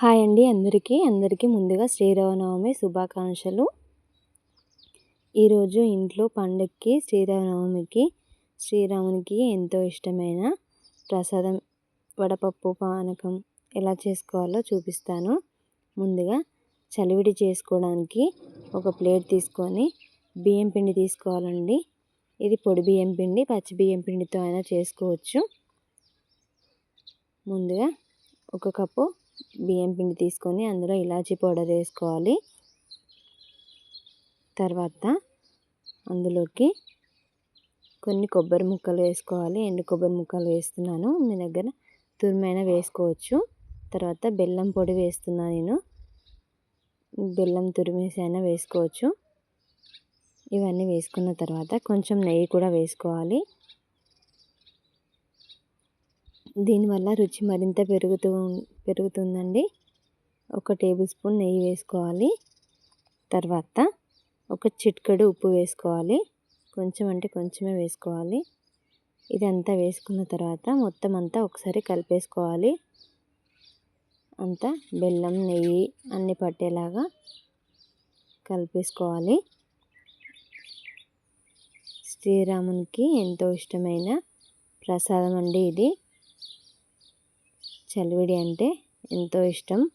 Hi అండి అందరికీ. అందరికీ ముందుగా శ్రీరామనవమి శుభాకాంక్షలు. ఈరోజు ఇంట్లో పండక్కి శ్రీరామనవమికి శ్రీరామునికి ఎంతో ఇష్టమైన ప్రసాదం వడపప్పు పానకం ఎలా చేసుకోవాలో చూపిస్తాను. ముందుగా చలివిడి చేసుకోవడానికి ఒక ప్లేట్ తీసుకొని బియ్యం పిండి తీసుకోవాలండి. ఇది పొడి బియ్యం పిండి పచ్చి బియ్యం పిండితో అయినా చేసుకోవచ్చు. ముందుగా ఒక కప్పు బియ్యం పిండి తీసుకొని అందులో ఇలాచీ పౌడర్ వేసుకోవాలి. తర్వాత అందులోకి కొన్ని కొబ్బరి ముక్కలు వేసుకోవాలి. ఎండు కొబ్బరి ముక్కలు వేస్తున్నాను. మీ దగ్గర తురిమైనా వేసుకోవచ్చు. తర్వాత బెల్లం పొడి వేస్తున్నాను నేను. బెల్లం తురిమేసి అయినా వేసుకోవచ్చు. ఇవన్నీ వేసుకున్న తర్వాత కొంచెం నెయ్యి కూడా వేసుకోవాలి. దీనివల్ల రుచి మరింత పెరుగుతూ పెరుగుతుందండి. ఒక టేబుల్ స్పూన్ నెయ్యి వేసుకోవాలి. తర్వాత ఒక చిట్కడు ఉప్పు వేసుకోవాలి. కొంచెం అంటే కొంచెమే వేసుకోవాలి. ఇదంతా వేసుకున్న తర్వాత మొత్తం అంతా ఒకసారి కలిపేసుకోవాలి. అంతా బెల్లం నెయ్యి అన్నీ పట్టేలాగా కలిపేసుకోవాలి. శ్రీరామునికి ఎంతో ఇష్టమైన ప్రసాదం అండి ఇది. చలివిడి అంటే ఎంతో ఇష్టం.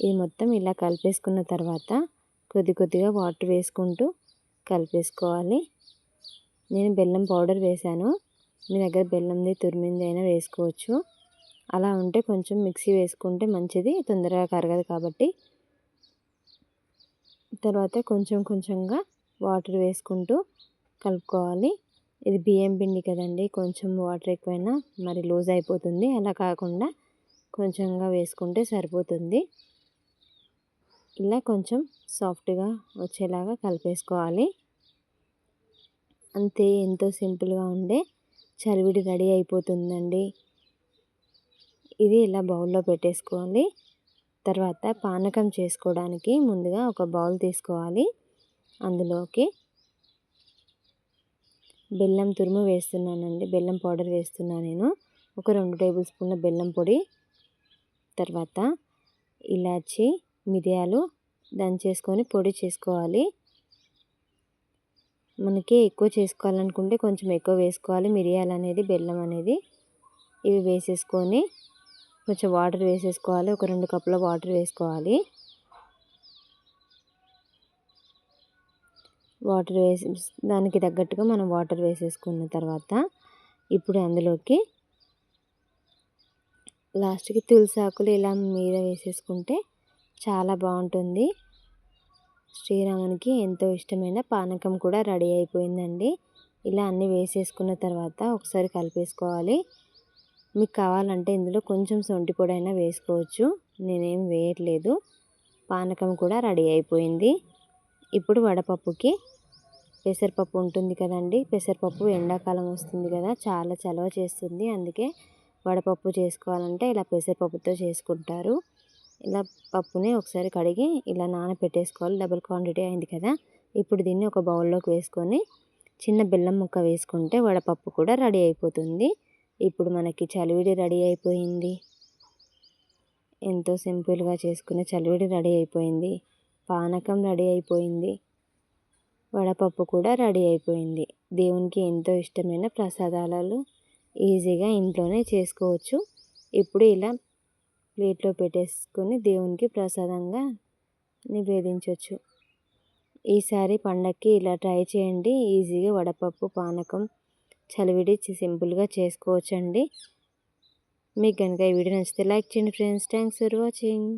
ఇది మొత్తం ఇలా కలిపేసుకున్న తర్వాత కొద్ది కొద్దిగా వాటర్ వేసుకుంటూ కలిపేసుకోవాలి. నేను బెల్లం పౌడర్ వేశాను. మీ దగ్గర బెల్లంది తురిమింది అయినా వేసుకోవచ్చు. అలా ఉంటే కొంచెం మిక్సీ వేసుకుంటే మంచిది తొందరగా కరగదు కాబట్టి. తర్వాత కొంచెం కొంచెంగా వాటర్ వేసుకుంటూ కలుపుకోవాలి. ఇది బియ్యం పిండి కదండి కొంచెం వాటర్ ఎక్కువైనా మరి లూజ్ అయిపోతుంది. అలా కాకుండా కొంచెంగా వేసుకుంటే సరిపోతుంది. ఇలా కొంచెం సాఫ్ట్గా వచ్చేలాగా కలిపేసుకోవాలి. అంతే ఎంతో సింపుల్గా ఉండే చలివిడి రెడీ అయిపోతుందండి. ఇది ఇలా బౌల్లో పెట్టేసుకోవాలి. తర్వాత పానకం చేసుకోవడానికి ముందుగా ఒక బౌల్ తీసుకోవాలి. అందులోకి బెల్లం తురుము వేస్తున్నానండి. బెల్లం పౌడర్ వేస్తున్నాను నేను. ఒక రెండు టేబుల్ స్పూన్ల బెల్లం పొడి తర్వాత ఇలాచి మిరియాలు దంచేసుకొని పొడి చేసుకోవాలి. మనకి ఎక్కువ చేసుకోవాలనుకుంటే కొంచెం ఎక్కువ వేసుకోవాలి. మిరియాలు అనేది బెల్లం అనేది ఇవి వేసేసుకొని కొంచెం వాటర్ వేసేసుకోవాలి. ఒక రెండు కప్పుల వాటర్ వేసుకోవాలి. వాటర్ వేసి దానికి తగ్గట్టుగా మనం వాటర్ వేసేసుకున్న తర్వాత ఇప్పుడు అందులోకి లాస్ట్కి తులసి ఆకులు ఇలా మీద వేసేసుకుంటే చాలా బాగుంటుంది. శ్రీరామునికి ఎంతో ఇష్టమైన పానకం కూడా రెడీ అయిపోయిందండి. ఇలా అన్నీ వేసేసుకున్న తర్వాత ఒకసారి కలిపేసుకోవాలి. మీకు కావాలంటే ఇందులో కొంచెం సొంటి పొడైనా వేసుకోవచ్చు. నేనేం వేయట్లేదు. పానకం కూడా రెడీ అయిపోయింది. ఇప్పుడు వడపప్పుకి పెసరపప్పు ఉంటుంది కదండి. పెసరపప్పు ఎండాకాలం వస్తుంది కదా చాలా చలవ చేస్తుంది. అందుకే వడపప్పు చేసుకోవాలంటే ఇలా పెసరపప్పుతో చేసుకుంటారు. ఇలా పప్పుని ఒకసారి కడిగి ఇలా నానబెట్టేసుకోవాలి డబుల్ క్వాంటిటీ అయింది కదా ఇప్పుడు దీన్ని ఒక బౌల్లోకి వేసుకొని చిన్న బెల్లం ముక్క వేసుకుంటే వడపప్పు కూడా రెడీ అయిపోతుంది. ఇప్పుడు మనకి చలివిడి రెడీ అయిపోయింది. ఎంతో సింపుల్గా చేసుకునే చలివిడి రెడీ అయిపోయింది. పానకం రెడీ అయిపోయింది. వడపప్పు కూడా రెడీ అయిపోయింది. దేవునికి ఎంతో ఇష్టమైన ప్రసాదాలలో ఈజీగా ఇంట్లోనే చేసుకోవచ్చు. ఇప్పుడు ఇలా ప్లేట్లో పెట్టేసుకొని దేవునికి ప్రసాదంగా నివేదించవచ్చు ఈసారి పండక్కి ఇలా ట్రై చేయండి. ఈజీగా వడపప్పు పానకం చలివిడి సింపుల్గా చేసుకోవచ్చండి. మీకు కనుక ఈ వీడియో నచ్చితే లైక్ చేయండి ఫ్రెండ్స్. Thanks for watching.